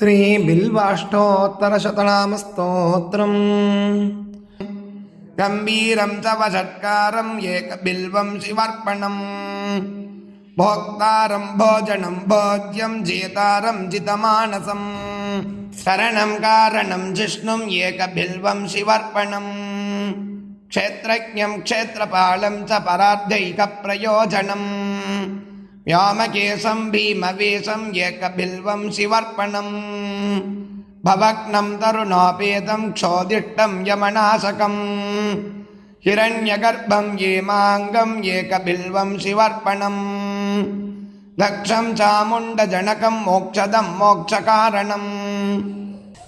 श्रीबिल्वाष्टोत्तरशतनामस्तोत्रम् गम्भीरं च वषट्कारम् एकबिल्वं शिवर्पणम् भोक्तारं भोजनं भोज्यं जेतारं जितमानसम् शरणं कारणं जिष्णुम् एकबिल्वं शिवर्पणम् क्षेत्रज्ञं क्षेत्रपालं च परार्धैकप्रयोजनम् व्योमकेशं भीमवेशम् एकबिल्वं शिवर्पणम् भवग्नं तरुणोपेतं क्षोदिष्टं यमनाशकम् हिरण्यगर्भं येमाङ्गम् एकबिल्वं शिवर्पणम् दक्षं चामुण्डजनकं मोक्षदं मोक्षकारणम्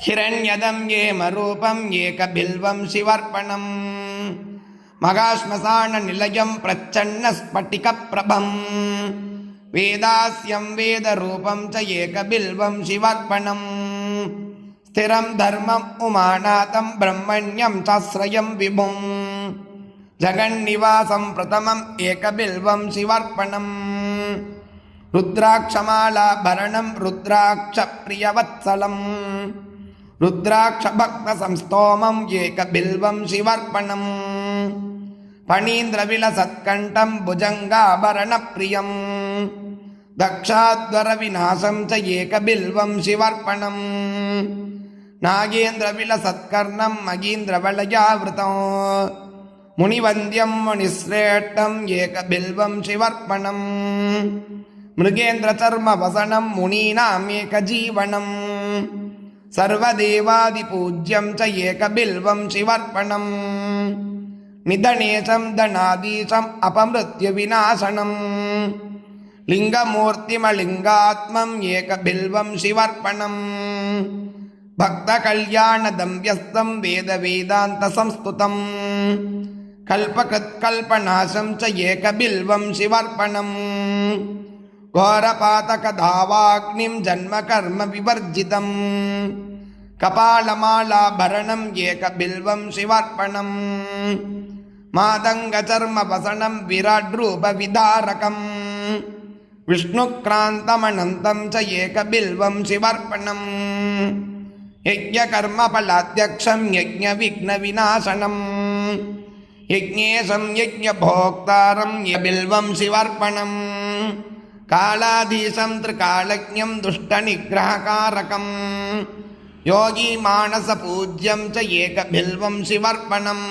हिरण्यदं येमरूपम् एकबिल्वं शिवर्पणम् मगाश्मशाननिलयं प्रच्छन्नस्फटिकप्रभम् வேதாஸ்யம் வேதரூபம் ச ஏகபில்வம் சிவார்ப்பணம் ஸ்திரம் தர்மம் உமாநாதம் பிரம்மண்யம் சாஸ்ரயம் விபும் ஜகன்னிவாசம் பிரதமம் ஏகபில்வம் சிவார்ப்பணம் ருத்ராட்சமாலாபரணம் ருத்ராட்சப்ரியவத்சலம் ருத்ராட்சபக்தசம்ஸ்தோமம் ஏகபில்வம் சிவர்ப்பணம் பணீந்திரவிலசத்கண்டம் புஜங்காபரணப்பிரியம் दक्षाद्वरविनाशं च एकबिल्वं शिवर्पणम् नागेन्द्रविलसत्कर्णं मगीन्द्रवलयावृतम् मुनिवन्द्यं मुनिश्रेष्ठम् एकबिल्वं शिवर्पणम् मृगेन्द्रचर्मवसनं मुनीनाम् एकजीवनम् सर्वदेवादिपूज्यं च एकबिल्वं शिवर्पणम् निधनेशं धनादीशम् अपमृत्युविनाशनम् लिङ्गमूर्तिमलिङ्गात्मम् एकबिल्वं शिवर्पणम् भक्तकल्याणदं व्यस्तं वेदवेदान्तसंस्तुतम् कल्पकृत्कल्पनाशं च एकबिल्वं शिवर्पणम् घोरपातकधावाग्निं जन्मकर्म विवर्जितम् कपालमालाभरणम् एकबिल्वं शिवर्पणम् मादङ्गचर्मवसनं विराड्रूपविदारकम् विष्णुक्रान्तमनन्तं च एकबिल्वं शिवर्पणम् यज्ञकर्मफलाध्यक्षं यज्ञविघ्नविनाशनम् यज्ञेशं यज्ञभोक्तारं यबिल्वं शिवर्पणम् कालाधीशं त्रिकालज्ञं दुष्टनिग्रहकारकम् योगीमानसपूज्यं च एकबिल्वं शिवर्पणम्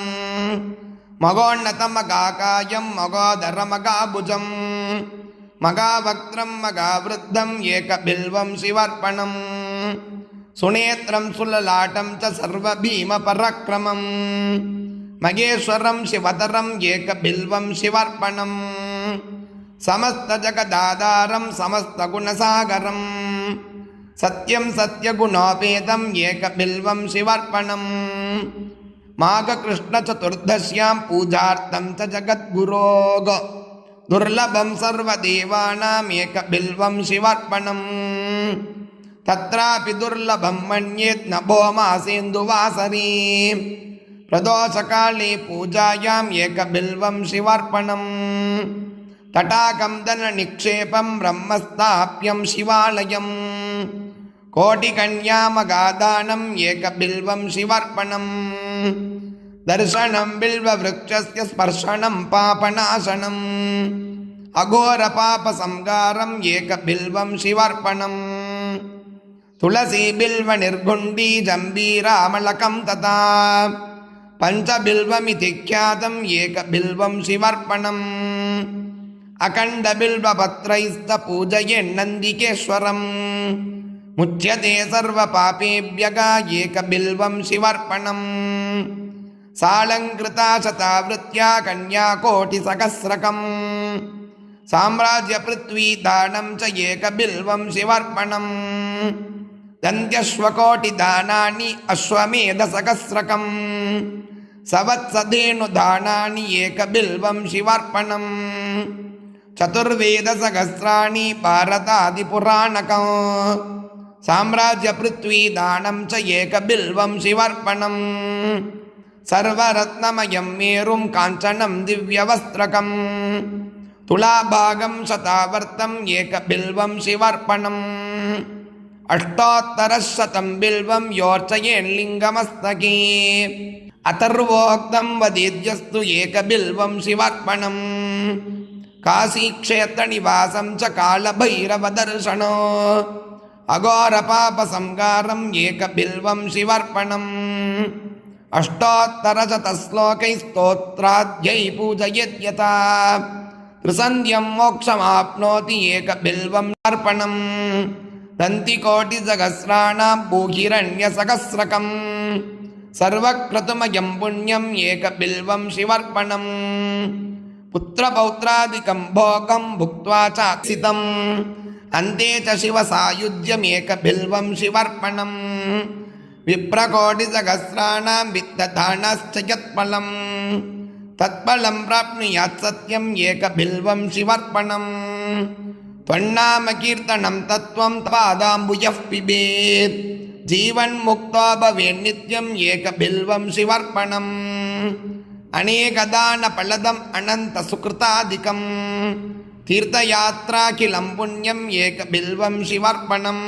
मगोन्नतमगाकायं मगोदरमगाभुजम् मगावक्त्रं मगावृद्धम् एकबिल्वं शिवर्पणम् सुनेत्रं सुललाटं च सर्वभीमपराक्रमम् मगेश्वरं शिवतरम् एकबिल्वं शिवर्पणम् समस्तजगदाधारं समस्तगुणसागरम् सत्यं सत्यगुणोपेतम् एकबिल्वं शिवर्पणम् माघकृष्णचतुर्दश्यां पूजार्थं च जगद्गुरोग துர்லபம் சர்வதேவானாம் ஏக பில்வம் சிவார்ப்பணம் தத்ராபி துர்லபம் மண்யேத் நபோமாசேந்து வாசரி பிரதோஷகாலே பூஜாயாம் ஏக பில்வம் சிவார்ப்பணம் தடாகம் தன நிக்ஷேபம் பிரம்மஸ்தாபியம் சிவாலயம் கோடிகன்யாமகாதானம் ஏக பில்வம் சிவார்ப்பணம் दर्शनं बिल्ववृक्षस्य स्पर्शनं पापनाशनम् अघोरपापसंगारम् एकबिल्वं शिवर्पणम् तुलसीबिल्वनिर्गुण्डी जम्बीरामलकं तथा पञ्चबिल्वमिति ख्यातम् एकबिल्वं शिवर्पणम् अखण्डबिल्वपत्रैस्तपूजयेन्नन्दिकेश्वरम् मुच्यते सर्वपापेभ्यगा एकबिल्वं शिवर्पणम् சாலங்கிருதா சதாவிருத்தியா கன்யா கோட்டி சகசிரகம் சாம்ராஜ்ய பிருத்வி தானம் ச ஏக பில்வம் சிவர்ப்பணம். தந்தியஸ்வகோட்டி தானானி அஸ்வமேத சகசிரகம் சவத்சதேனு தானானி ஏக பில்வம் சிவர்ப்பணம். சதுர்வேத சகசிராணி பாரதாதி புராணகம் சாம்ராஜ்ய பிருத்வி தானம் ச ஏக பில்வம் சிவர்ப்பணம். சர்வரத்னமயம் மேரும் காஞ்சனம் திவ்யவஸ்திரகம். துலாபாகம் சதாவர்த்தம் ஏக பில்வம் சிவர்ப்பணம். அஷ்டோத்தரசதம் பில்வம் யோர்ச்சயேன் லிங்கமஸ்தகே. அதர்வோக்தம் வதேத்யஸ்து ஏக பில்வம் சிவர்ப்பணம். காசிக்ஷேத்திர நிவாசம் ச காலபைரவ தர்சனோ. அகோர பாப ஏக பில்வம் சிவர்ப்பணம். शिवार्पणम् अष्टोत्तरशतश्लोकैस्तोत्राद्यै पूजयेद्यथा त्रिसन्ध्यं मोक्षमाप्नोति एकबिल्वम् अर्पणम् दन्तिकोटिसहस्राणां भूहिरण्यसहस्रकम् सर्वक्रतुमयं पुण्यम् एकबिल्वं शिवर्पणम् पुत्रपौत्रादिकं भोगं भुक्त्वा चाक्षितम् अन्ते च शिवसायुज्यमेकबिल्वं शिवर्पणम् विप्रकोटिसहस्राणां वित्तदानश्च यत्फलम् तत्फलं प्राप्नुयात् सत्यम् एकबिल्वं शिवर्पणम् त्वन्नामकीर्तनं तत्त्वं पादाम्बुजः पिबेत् जीवन्मुक्तो भवेन्नित्यम् एकबिल्वं शिवर्पणम् अनेकदानफलदम् अनन्तसुकृतादिकम् तीर्थयात्राखिलं पुण्यम् एकबिल्वं शिवर्पणम्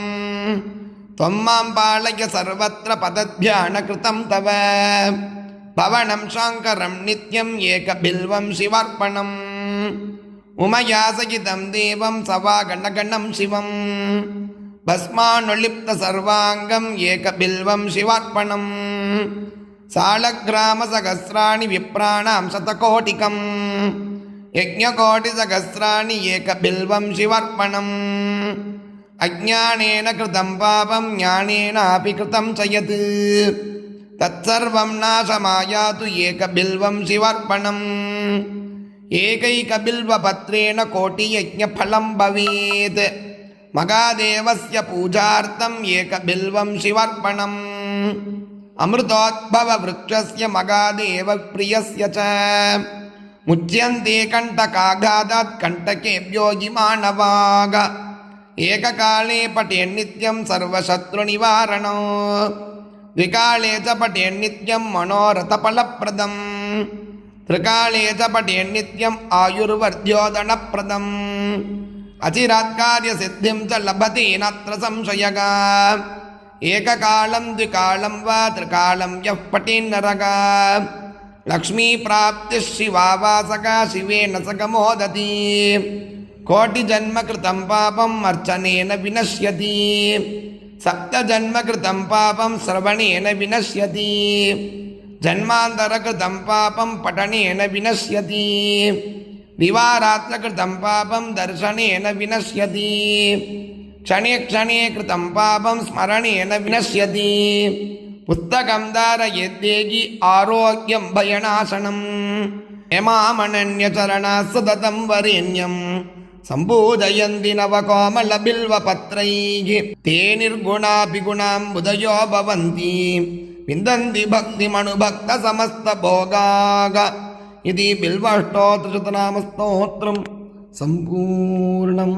त्वं मां पालय सर्वत्र पदध्यानकृतं तव भवनं शाङ्करं नित्यम् एकबिल्वं शिवर्पणम् उमया सहितं देवं सवागणगणं शिवम् भस्मानुलिप्तसर्वाङ्गम् एकबिल्वं शिवार्पणम् सालग्रामसहस्राणि विप्राणां शतकोटिकम् यज्ञकोटिसहस्राणि एकबिल्वं शिवर्पणम् அஜானேன கிருதம் பாபம் ஞானேன அபி கிருதம் சயத் தற்சர்வம் நாசமாயாது ஏக பில்வம் சிவர்ப்பணம். ஏகைக பில்வ பத்ரேண கோட்டி யஜ்ஞ பலம் பவேத். மகாதேவஸ்ய பூஜார்த்தம் ஏக பில்வம் சிவர்ப்பணம். அமிர்தோத்பவ விரக்ஷஸ்ய மகாதேவ பிரியஸ்ய ச. முச்சியந்தே கண்டகாகாதாத் கண்டகேப்யோகி மாணவாக. एककाले पठेन्नित्यं सर्वशत्रुनिवारणो द्विकाले च पठेन्नित्यं मनोरथफलप्रदम् त्रिकाले च पठेन्नित्यम् आयुर्वर्ध्योदनप्रदम् अचिरात्कार्यसिद्धिं च लभते नात्र संशयगा एककालं द्विकालं वा त्रिकालं यः पठेन्नरगा लक्ष्मीप्राप्तिः शिवावासका शिवेन स गमोदति கோட்டிஜன்மகிருத்தம் பாபம் அர்ச்சனேன வினஷ்யதி. சப்தஜன்மகிருத்தம் பாபம் சிரவணேன வினஷ்யதி. ஜன்மாந்தரகிருத்தம் பாபம் பட்டனேன வினஷ்யதி. திவாராத்திரகிருத்தம் பாபம் தர்சனேன வினஷ்யதி. க்ஷணே க்ஷணே கிருத்தம் பாபம் ஸ்மரணேன வினஷ்யதி. புத்தகம் தாரயத்தேகி ஆரோக்கியம் பயனாசனம். ஹேமாமணன்ய சரணா சுததம் வரேண்யம். सम्पूजयन्ति नवकोमलबिल्वपत्रैः ते निर्गुणापि गुणाम्बुदयो भवन्ति विन्दन्ति भक्तिमनुभक्तसमस्तभोगाग इति बिल्वष्टोत्तरशतनामस्तोत्रं सम्पूर्णम्